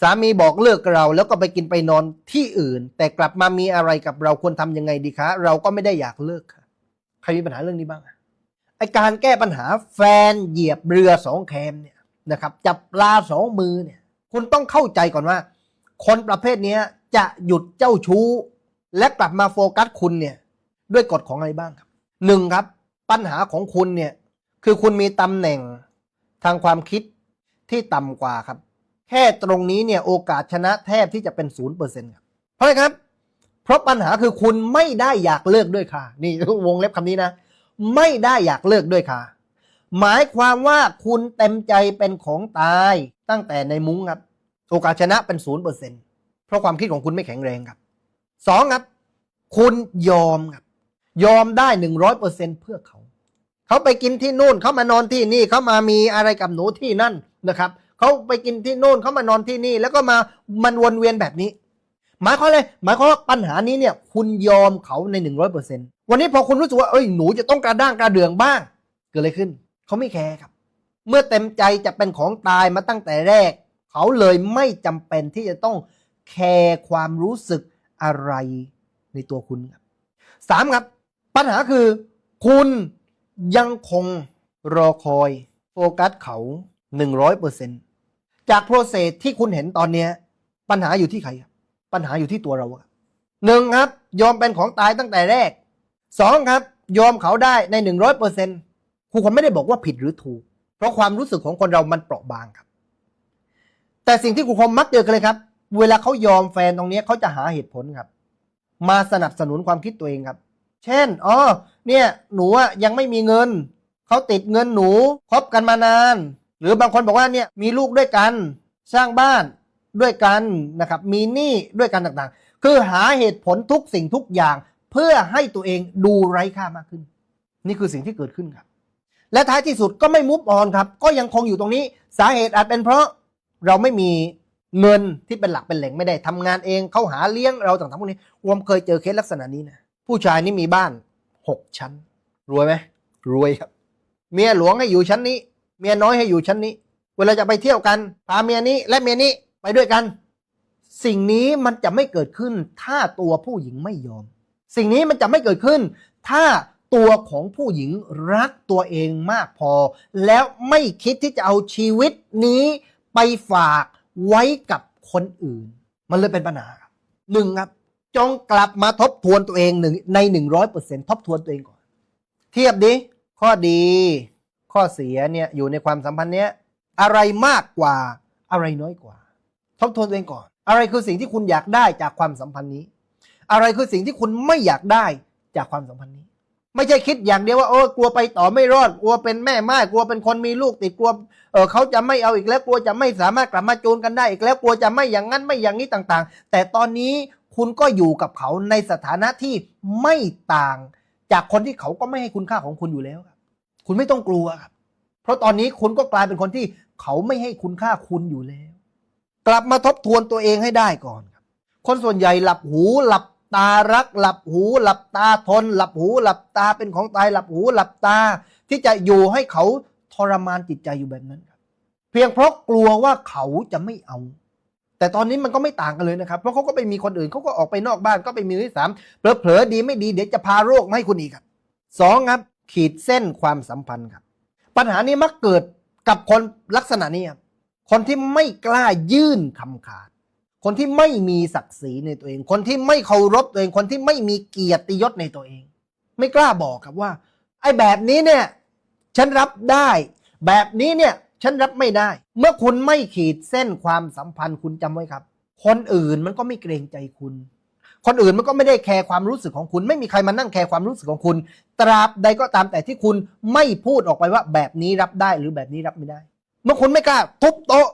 สามีบอกเลิกเราแล้วก็ไปกินไปนอนที่อื่น แต่กลับมามีอะไรกับเราควรทำยังไงดีคะ เราก็ไม่ได้อยากเลิกค่ะ ใครมีปัญหาเรื่องนี้บ้างไอการแก้ปัญหาแฟนเหยียบเรือสองแคมเนี่ยนะครับจับปลาสองมือเนี่ย คุณต้องเข้าใจก่อนว่า คนประเภทนี้จะหยุดเจ้าชู้ และกลับมาโฟกัสคุณเนี่ย ด้วยกฎของอะไรบ้างครับหนึ่งครับ ปัญหาของคุณเนี่ย คือคุณมีตำแหน่งทางความคิดที่ต่ำกว่าครับ แค่ตรงนี้เนี่ยโอกาสชนะแทบที่จะเป็นศูนย์เปอร์เซ็นต์ครับเพราะอะไรครับ เพราะปัญหาคือคุณไม่ได้อยากเลิกด้วยค่ะ นี่วงเล็บคำนี้นะ ไม่ได้อยากเลิกด้วยค่ะ หมายความว่าคุณเต็มใจเป็นของตายตั้งแต่ในมุ้งครับ โอกาสชนะเป็นศูนย์เปอร์เซ็นต์เพราะความคิดของคุณไม่แข็งแรงครับสองครับ คุณยอมครับ ยอมได้หนึ่งร้อยเปอร์เซ็นเพื่อเขา เขาไปกินที่นู่นเขามานอนที่นี่เขามามีอะไรกับหนูที่นั่นนะครับ เขาไปกินที่นู่นเขามานอนที่นี่ แล้วก็มามันวนเวียนแบบนี้ หมายความอะไรหมายความว่าปัญหานี้เนี่ย คุณยอมเขาในหนึ่งร้อยเปอร์เซ็นวันนี้พอคุณรู้สึกว่าเอ้ยหนูจะต้องกระด้างกระเดืองบ้าง เกิดอะไรขึ้นเขาไม่แคร์ครับ เมื่อเต็มใจจะเป็นของตายมาตั้งแต่แรก เขาเลยไม่จำเป็นที่จะต้องแคร์ความรู้สึกอะไรในตัวคุณครับสามครับ ปัญหาคือ คุณยังคงรอคอย โฟกัสเขาหนึ่งร้อยเปอร์เซ็น จากโปรเซสที่คุณเห็นตอนเนี้ยปัญหาอยู่ที่ใครครับปัญหาอยู่ที่ตัวเราครับหนึ่งครับ ยอมเป็นของตายตั้งแต่แรกสองครับ ยอมเขาได้ในหนึ่งร้อยเปอร์เซ็นครูคนไม่ได้บอกว่าผิดหรือถูก เพราะความรู้สึกของคนเรามันเปราะบางครับ แต่สิ่งที่ครูคมมักเจอกันเลยครับ เวลาเขายอมแฟนตรงนี้เขาจะหาเหตุผลครับ มาสนับสนุนความคิดตัวเองครับ เช่นอ๋อเนี่ย หนูอะยังไม่มีเงินเขาติดเงินหนูคบกันมานาน หรือบางคนบอกว่าเนี่ยมีลูกด้วยกันสร้างบ้านด้วยกันนะครับมีหนี้ด้วยกันต่างๆ คือหาเหตุผลทุกสิ่งทุกอย่าง เพื่อให้ตัวเองดูไร้ค่ามากขึ้น นี่คือสิ่งที่เกิดขึ้นครับ และท้ายที่สุดก็ไม่มุฟออนครับ ก็ยังคงอยู่ตรงนี้สาเหตุอาจเป็นเพราะเราไม่มีเงินที่เป็นหลักเป็นแหล่งไม่ได้ทำงานเองเขาหาเลี้ยงเราต่างๆพวกนี้รวมเคยเจอเคสลักษณะนี้นะผู้ชายนี่มีบ้านหกชั้น รวยไหมรวยครับ เมียหลวงให้อยู่ชั้นนี้ เมียน้อยให้อยู่ชั้นนี้ เวลาจะไปเที่ยวกัน พาเมียนี้และเมียนี้ไปด้วยกัน สิ่งนี้มันจะไม่เกิดขึ้น ถ้าตัวผู้หญิงไม่ยอม สิ่งนี้มันจะไม่เกิดขึ้น ถ้าตัวของผู้หญิงรักตัวเองมากพอ แล้วไม่คิดที่จะเอาชีวิตนี้ไปฝากไว้กับคนอื่น มันเลยเป็นปัญหาหนึ่งครับจงกลับมาทบทวนตัวเองหนึ่งในหนึ่งร้อยเปอร์เซ็นทบทวนตัวเองก่อน เทียบดิ ข้อดี ข้อเสียเนี่ยอยู่ในความสัมพันธ์เนี้ยอะไรมากกว่าอะไรน้อยกว่า ทบทวนตัวเองก่อน อะไรคือสิ่งที่คุณอยากได้จากความสัมพันธ์นี้ อะไรคือสิ่งที่คุณไม่อยากได้จากความสัมพันธ์นี้ ไม่ใช่คิดอย่างเดียวว่าโอ้กลัวไปต่อไม่รอด กลัวเป็นแม่ไม้กลัวเป็นคนมีลูกติดกลัวเออเขาจะไม่เอาอีกแล้วกลัวจะไม่สามารถกลับมาจูนกันได้อีกแล้วกลัวจะไม่อย่างนั้นไม่อย่างนี้ต่างๆ แต่ตอนนี้คุณก็อยู่กับเขาในสถานะที่ไม่ต่าง จากคนที่เขาก็ไม่ให้คุณค่าของคุณอยู่แล้ว คุณไม่ต้องกลัวครับ เพราะตอนนี้คุณก็กลายเป็นคนที่เขาไม่ให้คุณค่าคุณอยู่แล้ว กลับมาทบทวนตัวเองให้ได้ก่อนครับ คนส่วนใหญ่หลับหูหลับตารัก หลับหู หลับตาทน หลับหู หลับตาเป็นของตายหลับหูหลับตา ที่จะอยู่ให้เขาทรมานจิตใจอยู่แบบนั้นครับ เพียงเพราะกลัวว่าเขาจะไม่เอา แต่ตอนนี้มันก็ไม่ต่างกันเลยนะครับ เพราะเขาก็ไปมีคนอื่นเขาก็ออกไปนอกบ้านก็ไปมีที่สามเผลอๆดีไม่ดีเดี๋ยวจะพาโรคมาให้คุณอีกครับสองครับ ขีดเส้นความสัมพันธ์ครับ ปัญหานี้มักเกิดกับคนลักษณะนี้ครับคนที่ไม่กล้ายื่นคำขาด คนที่ไม่มีศักดิ์ศรีในตัวเอง คนที่ไม่เคารพตัวเองคนที่ไม่มีเกียรติยศในตัวเอง ไม่กล้าบอกครับว่า ไอ้แบบนี้เนี่ย ฉันรับได้ แบบนี้เนี่ย ฉันรับไม่ได้ เมื่อคุณไม่ขีดเส้นความสัมพันธ์คุณจำไว้ครับ คนอื่นมันก็ไม่เกรงใจคุณ คนอื่นมันก็ไม่ได้แคร์ความรู้สึกของคุณ ไม่มีใครมานั่งแคร์ความรู้สึกของคุณ ตราบใดก็ตามแต่ที่คุณไม่พูดออกไปว่าแบบนี้รับได้หรือแบบนี้รับไม่ได้ เมื่อคุณไม่กล้าทุบโต๊ะ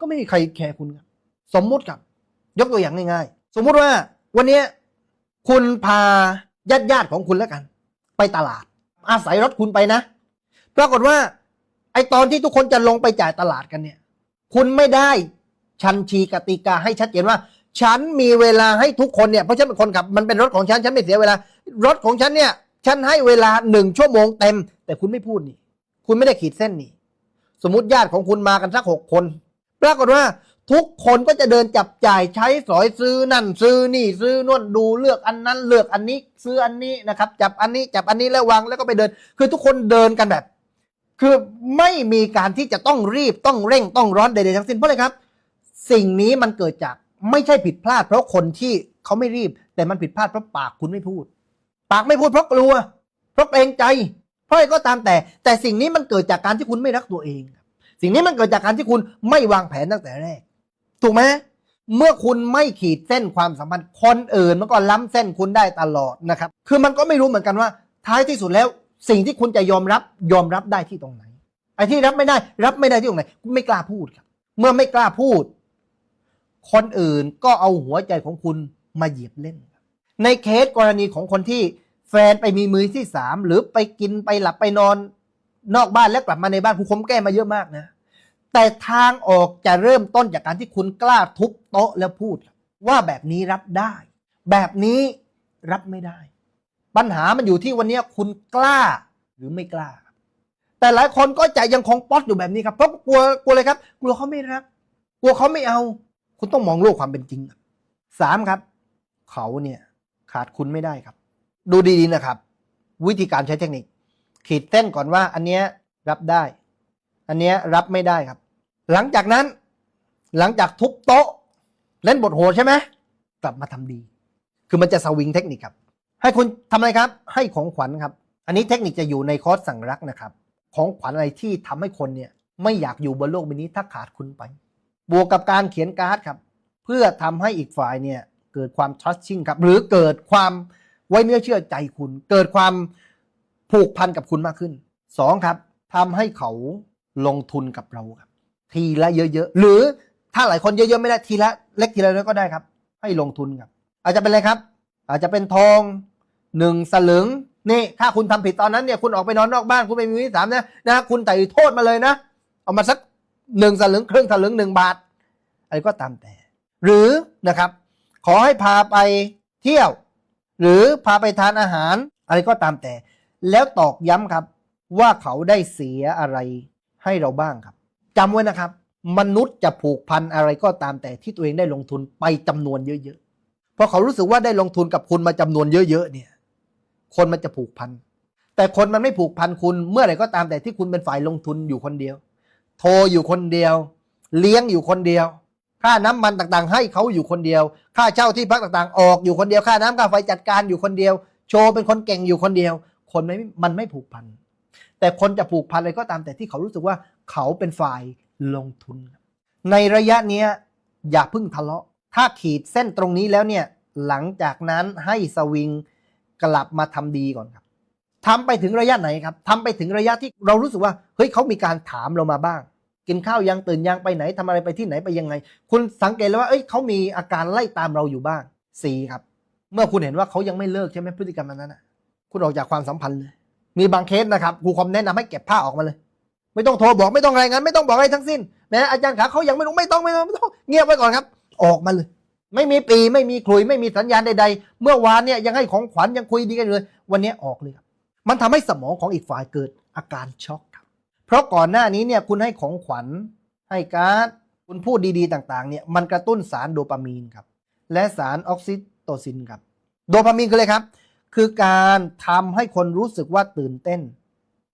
ก็ไม่มีใครแคร์คุณครับสมมุติครับ ยกตัวอย่างง่ายๆ สมมุติว่าวันนี้คุณพาญาติญาติๆของคุณแล้วกัน ไปตลาด อาศัยรถคุณไปนะ ปรากฏว่า ไอตอนที่ทุกคนจะลงไปจ่ายตลาดกันเนี่ย คุณไม่ได้ชันชีกติกาให้ชัดเจนว่า ฉันมีเวลาให้ทุกคนเนี่ยเพราะฉันเป็นคนขับมันเป็นรถของฉันฉันไม่เสียเวลา รถของฉันเนี่ย ฉันให้เวลาหนึ่งชั่วโมงเต็ม แต่คุณไม่พูดนี่ คุณไม่ได้ขีดเส้นนี่ สมมติญาติของคุณมากันสักหกคน ปรากฏว่าทุกคนก็จะเดินจับจ่ายใช้สอยซื้อนั่น ซื้อนี่ซื้อนวดดูเลือกอันนั้นเลือกอันนี้ ซื้ออันนี้นะครับ จับอันนี้จับอันนี้แล้ววางแล้วก็ไปเดิน คือทุกคนเดินกันแบบ คือไม่มีการที่จะต้องรีบต้องเร่งต้องร้อนใดๆทั้งสิ้นเพราะอะไรครับ สิ่งนี้มันเกิดจาก ไม่ใช่ผิดพลาด เพราะคนที่เขาไม่รีบ แต่มันผิดพลาดเพราะปากคุณไม่พูด ปากไม่พูดเพราะกลัว เพราะเกรงใจ เพราะอะไรก็ตามแต่ แต่สิ่งนี้มันเกิดจากการที่คุณไม่รักตัวเอง สิ่งนี้มันเกิดจากการที่คุณไม่วางแผนตั้งแต่แรก ถูกไหมเมื่อคุณไม่ขีดเส้นความสัมพันธ์คนอื่นมันก็ล้ำเส้นคุณได้ตลอดนะครับ คือมันก็ไม่รู้เหมือนกันว่า ท้ายที่สุดแล้ว สิ่งที่คุณจะยอมรับยอมรับได้ที่ตรงไหนไอ้ที่รับไม่ได้ รับไม่ได้ที่ตรงไหนไม่กล้าพูดครับ เมื่อไม่กล้าพูด คนอื่นก็เอาหัวใจของคุณมาเหยียบเล่น ในเคสกรณีของคนที่แฟนไปมีมือที่สามหรือไปกินไปหลับไปนอน นอกบ้านแล้วกลับมาในบ้านคุณคมแก้มาเยอะมากนะ แต่ทางออกจะเริ่มต้นจากการที่คุณกล้าทุบโต๊ะแล้วพูด ว่าแบบนี้รับได้ แบบนี้รับไม่ได้ ปัญหามันอยู่ที่วันนี้คุณกล้าหรือไม่กล้า แต่หลายคนก็จะยังคงป๊อตอยู่แบบนี้ครับเพราะกลัวกลัวเลยครับ กลัวเขาไม่รัก กลัวเขาไม่เอา คุณต้องมองโลกความเป็นจริงสามครับ เขาเนี่ยขาดคุณไม่ได้ครับ ดูดีๆนะครับ วิธีการใช้เทคนิค ขีดเส้นก่อนว่า อันเนี้ยรับได้ อันเนี้ยรับไม่ได้ครับ หลังจากนั้น หลังจากทุบโต๊ะ เล่นบทโหดใช่ไหมกลับมาทำดี คือมันจะสวิงเทคนิคครับ ให้คุณทำอะไรครับ ให้ของขวัญครับ อันนี้เทคนิคจะอยู่ในคอร์สสั่งรักนะครับ ของขวัญอะไรที่ทำให้คนเนี่ยไม่อยากอยู่บนโลกใบนี้ถ้าขาดคุณไป บวกกับการเขียนการ์ดครับ เพื่อทำให้อีกฝ่ายเนี่ยเกิดความ trusting ครับ หรือเกิดความไว้เนื้อเชื่อใจคุณ เกิดความผูกพันกับคุณมากขึ้นสองครับทำให้เขาลงทุนกับเราครับ ทีละเยอะๆ หรือถ้าหลายคนเยอะๆ ไม่ได้ทีละเล็กทีละน้อยก็ได้ครับ ให้ลงทุนครับ อาจจะเป็นอะไรครับ อาจจะเป็นทองหนึ่งสลึงนี่ถ้าคุณทำผิดตอนนั้นเนี่ยคุณออกไปนอนนอกบ้านคุณไปมีมือที่สามนะนะคุณไต่โทษมาเลยนะ เอามาสัก หนึ่งสลึงครึ่งสลึงหนึ่งบาท อะไรก็ตามแต่ หรือนะครับ ขอให้พาไปเที่ยว หรือพาไปทานอาหารอะไรก็ตามแต่ แล้วตอกย้ำครับ ว่าเขาได้เสียอะไรให้เราบ้างครับจำไว้นะครับ มนุษย์จะผูกพันอะไรก็ตามแต่ที่ตัวเองได้ลงทุนไปจำนวนเยอะๆพราะเขารู้สึกว่าได้ลงทุนกับคุณมาจำนวนเยอะๆเนี่ย คนมันจะผูกพันแต่คนมันไม่ผูกพันคุณเมื่อไหร่ก็ตามแต่ที่คุณเป็นฝ่ายลงทุนอยู่คนเดียว โทรอยู่คนเดียว เลี้ยงอยู่คนเดียว ค่าน้ำมันต่างๆ ให้เขาอยู่คนเดียว ค่าเช่าที่พักต่างๆ ออกอยู่คนเดียว ค่าน้ำค่าไฟจัดการอยู่คนเดียว โชว์เป็นคนเก่งอยู่คนเดียว คนไม่มันไม่ผูกพัน แต่คนจะผูกพันอะไรก็ตามแต่ที่เขารู้สึกว่าเขาเป็นฝ่ายลงทุน ในระยะเนี้ยอย่าพึ่งทะเลาะ ถ้าขีดเส้นตรงนี้แล้วเนี่ย หลังจากนั้นให้สวิงกลับมาทำดีก่อนครับ ทำไปถึงระยะไหนครับทำไปถึงระยะที่เรารู้สึกว่าเฮ้ยเขามีการถามเรามาบ้าง กินข้าวยังตื่นยังไปไหนทำอะไรไปที่ไหนไปยังไง คุณสังเกตเลยว่าเอ้ยเขามีอาการไล่ตามเราอยู่บ้างสี่ครับ เมื่อคุณเห็นว่าเขายังไม่เลิกใช่ไหมพฤติกรรมนั้นนะคุณออกจากความสัมพันธ์เลย มีบางเคสนะครับครูคอมแนะนำให้เก็บผ้าออกมาเลย ไม่ต้องโทรบอกไม่ต้องรายงานไม่ต้องบอกอะไรทั้งสิ้นแม้อาจารย์ขาเขายังไม่รู้ไม่ต้องไม่ต้องไม่ต้องเงียบไว้ก่อนครับ ออกมาเลย ไม่มีปีไม่มีคลุยไม่มีสัญญาณใด ๆ เมื่อวานเนี่ยยังให้ของขวัญยังคุยดีกันเลย วันนี้ออกเลยครับ มันทำให้สมองของอีกฝ่ายเกิดอาการช็อกครับ เพราะก่อนหน้านี้เนี่ยคุณให้ของขวัญ ให้การ์ดคุณพูดดีๆต่างๆเนี่ยมันกระตุ้นสารโดปามีนครับ และสารออกซิโตซินครับ โดปามีนคืออะไรครับ คือการทำให้คนรู้สึกว่าตื่นเต้น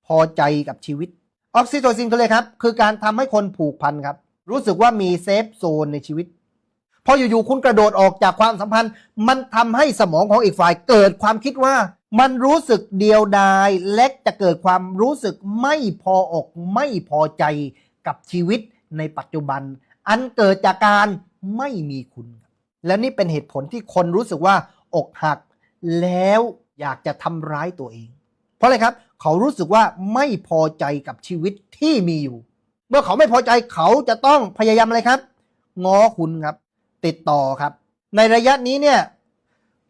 พอใจกับชีวิต ออกซิโตซินคืออะไรครับ คือการทำให้คนผูกพันครับ รู้สึกว่ามีเซฟโซนในชีวิตพออยู่ๆคุณกระโดดออกจากความสัมพันธ์ มันทำให้สมองของอีกฝ่ายเกิดความคิดว่า มันรู้สึกเดียวดาย และจะเกิดความรู้สึกไม่พออกไม่พอใจกับชีวิตในปัจจุบัน อันเกิดจากการไม่มีคุณ และนี่เป็นเหตุผลที่คนรู้สึกว่า อกหัก แล้วอยากจะทำร้ายตัวเอง เพราะอะไรครับ เขารู้สึกว่าไม่พอใจกับชีวิตที่มีอยู่ เมื่อเขาไม่พอใจเขาจะต้องพยายามอะไรครับง้อคุณครับ ติดต่อครับ ในระยะนี้เนี่ย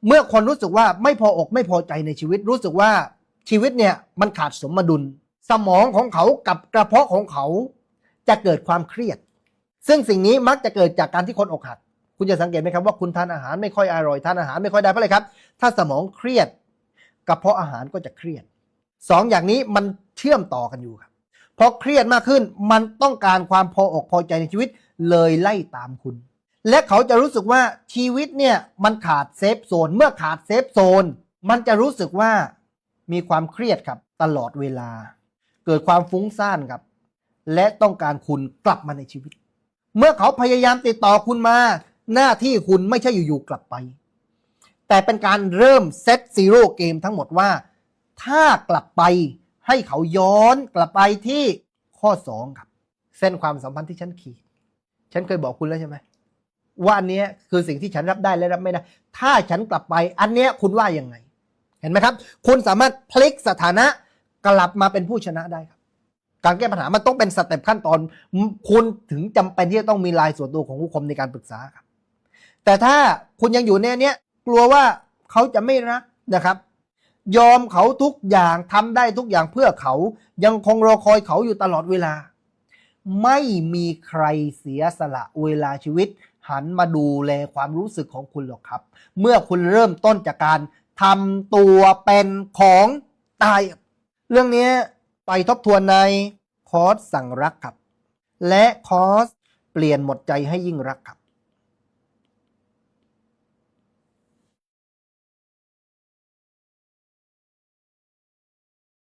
เมื่อคนรู้สึกว่าไม่พออกไม่พอใจในชีวิตรู้สึกว่าชีวิตเนี่ยมันขาดสมดุล สมองของเขากับกระเพาะของเขาจะเกิดความเครียด ซึ่งสิ่งนี้มักจะเกิดจากการที่คนอกหัก คุณจะสังเกตไหมครับว่าคุณทานอาหารไม่ค่อยอร่อยทานอาหารไม่ค่อยได้เพราะอะไรครับ ถ้าสมองเครียดกระเพาะอาหารก็จะเครียดสองอย่างนี้มันเชื่อมต่อกันอยู่ครับพอเครียดมากขึ้นมันต้องการความพออกพอใจในชีวิตเลยไล่ตามคุณ และเขาจะรู้สึกว่าชีวิตเนี่ยมันขาดเซฟโซน เมื่อขาดเซฟโซน มันจะรู้สึกว่ามีความเครียดครับตลอดเวลา เกิดความฟุ้งซ่านครับ และต้องการคุณกลับมาในชีวิต เมื่อเขาพยายามติดต่อคุณมา หน้าที่คุณไม่ใช่อยู่ๆกลับไป แต่เป็นการเริ่มเซตซีโร่เกมทั้งหมดว่า ถ้ากลับไปให้เขาย้อนกลับไปที่ข้อ 2 ครับ เส้นความสัมพันธ์ที่ฉันขีดฉันเคยบอกคุณแล้วใช่ไหม ว่าอันเนี้ยคือสิ่งที่ฉันรับได้และรับไม่ได้ ถ้าฉันกลับไปอันเนี้ยคุณว่ายังไง เห็นไหมครับ คุณสามารถพลิกสถานะกลับมาเป็นผู้ชนะได้ครับ การแก้ปัญหามันต้องเป็นสเต็ปขั้นตอน คุณถึงจำเป็นที่จะต้องมีลายส่วนตัวของผู้คมในการปรึกษาครับ แต่ถ้าคุณยังอยู่ในเนี้ยกลัวว่าเขาจะไม่รักนะครับ ยอมเขาทุกอย่างทำได้ทุกอย่างเพื่อเขายังคงรอคอยเขาอยู่ตลอดเวลา ไม่มีใครเสียสละเวลาชีวิต หันมาดูแลความรู้สึกของคุณหรอกครับ เมื่อคุณเริ่มต้นจากการทำตัวเป็นของตาย เรื่องนี้ไปทบทวนในคอร์สสั่งรักครับ และคอร์สเปลี่ยนหมดใจให้ยิ่งรักครับ